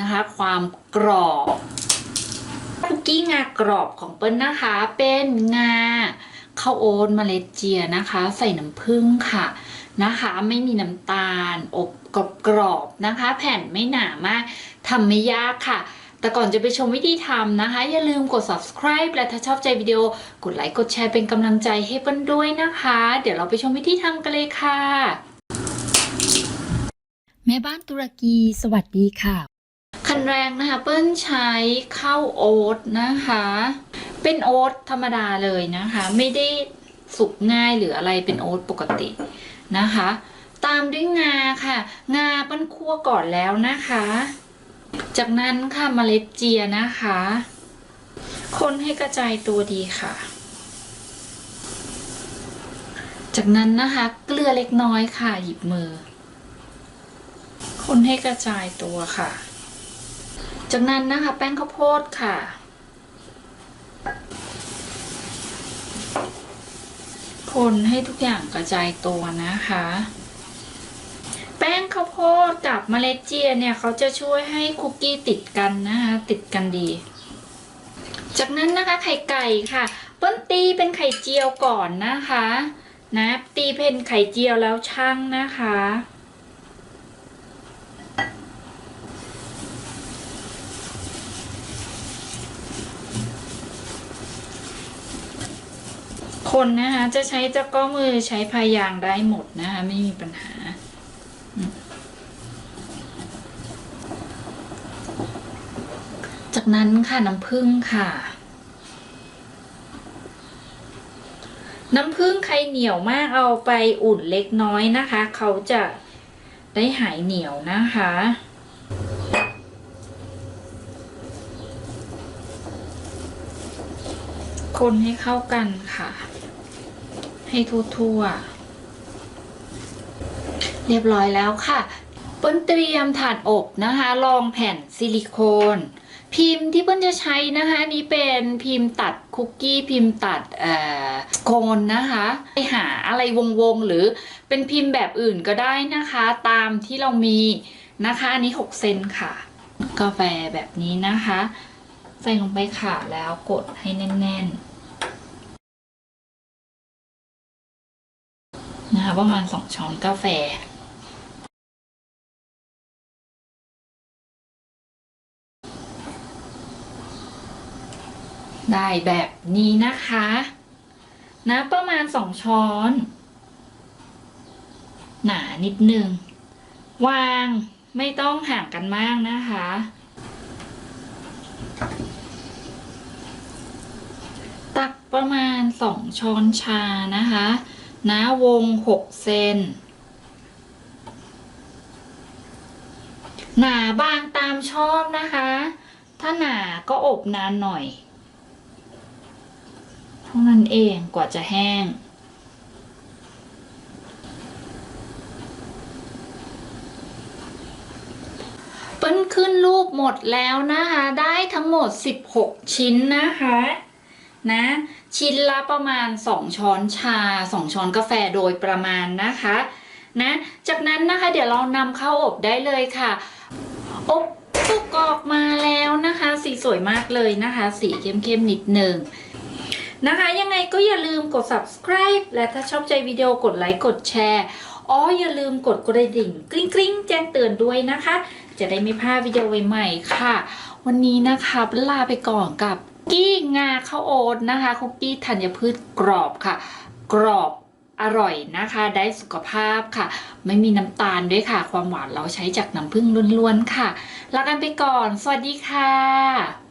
นะคะ ความกรอบคุกกี้งากรอบของเปิ้ลนะคะ เป็นงาข้าวโอ๊ตเมล็ดเจียนะคะ ใส่น้ำผึ้งค่ะนะคะ ไม่มีน้ำตาลอบกรอบกรอบๆนะคะ แผ่นไม่หนามากทำไม่ยากค่ะแต่ก่อนจะไปชมวิธีทำนะคะ อย่าลืมกด subscribe และถ้าชอบใจวิดีโอ กดไลค์กดแชร์เป็นกำลังใจให้เปิ้ลด้วยนะคะ เดี๋ยวเราไปชมวิธีทำกันเลยค่ะ แม่บ้านตุรกีสวัสดีค่ะ คันแรกนะคะ เปิ้ลใช้ข้าวโอ๊ตนะคะ เป็นโอ๊ตธรรมดาเลยนะคะ ไม่ได้สุกง่ายหรืออะไรเป็นโอ๊ตปกตินะคะ ตามด้วยงาค่ะ งาเปิ้ลคั่วก่อนแล้วนะคะ จากนั้นค่ะมเมล็ดเจียนะคะ คนให้กระจายตัวดีค่ะ จากนั้นนะคะ เกลือเล็กน้อยค่ะ หยิบมือ คนให้กระจายตัวค่ะ จากนั้นนะคะแป้งข้าวโพดค่ะ คนให้ทุกอย่างกระจายตัวนะคะ แป้งข้าวโพดกับเมล็ดเจียเนี่ยเขาจะช่วยให้คุกกี้ติดกันนะคะ ติดกันดี จากนั้นนะคะไข่ไก่ค่ะเปิ้ลตีเป็นไข่เจียวก่อนนะคะนะตีเป็นไข่เจียวแล้วช่างนะคะ คนนะคะจะใช้ตะกร้อมือใช้พายางได้หมดนะคะไม่มีปัญหาจากนั้นค่ะน้ำผึ้งค่ะ น้ำผึ้งใครเหนียวมากเอาไปอุ่นเล็กน้อยนะคะ เขาจะได้หายเหนียวนะคะ คนให้เข้ากันค่ะ ให้ทั่วๆ เรียบร้อยแล้วค่ะเปิ้ลเตรียมถาดอบนะคะรองแผ่นซิลิโคน พิมพ์ที่เปิ้ลจะใช้นะคะนี้เป็นพิมพ์ตัดคุกกี้พิมพ์ตัดโคนนะคะไปหาอะไรวงๆหรือเป็นพิมพ์แบบอื่นก็ได้นะคะ ตามที่เรามีนะคะอันนี้ 6 เซนค่ะ กาแฟแบบนี้นะคะ ใส่ลงไปค่ะแล้วกดให้แน่น ๆ ประมาณ2ช้อนกาแฟได้แบบนี้นะคะ นะประมาณ2ช้อน หนานิดนึง วางไม่ต้องห่างกันมากนะคะ ตักประมาณ2ช้อนชานะคะ นะวง6เซนหนาบางตามชอบนะคะ ถ้าหนาก็อบนานหน่อยเท่านั้นเองกว่าจะแห้ง เปิ้ลขึ้นรูปหมดแล้วนะคะ ได้ทั้งหมด 16 ชิ้นนะคะ นะ ชิ้นละประมาณ 2 ช้อนชา 2 ช้อนกาแฟโดยประมาณนะคะนะ จากนั้นนะคะเดี๋ยวเรานำเข้าอบได้เลยค่ะ อบสุกออกมาแล้วนะคะ สีสวยมากเลยนะคะ สีเข้มๆนิดหนึ่งนะคะ ยังไงก็อย่าลืมกด subscribe และถ้าชอบใจวิดีโอกดไลค์กดแชร์อ๋ออย่าลืมกดกระดิ่งกริ๊งกริ๊งแจ้งเตือนด้วยนะคะ จะได้ไม่พลาดวิดีโอใหม่ๆค่ะ วันนี้นะคะลาไปก่อนกับ กี้งาข้าวโอ๊ตนะคะคุกกี้ธัญพืชกรอบค่ะ กรอบอร่อยนะคะ ได้สุขภาพค่ะ ไม่มีน้ำตาลด้วยค่ะ ความหวานเราใช้จากน้ำผึ้งล้วนๆค่ะลากันไปก่อน สวัสดีค่ะ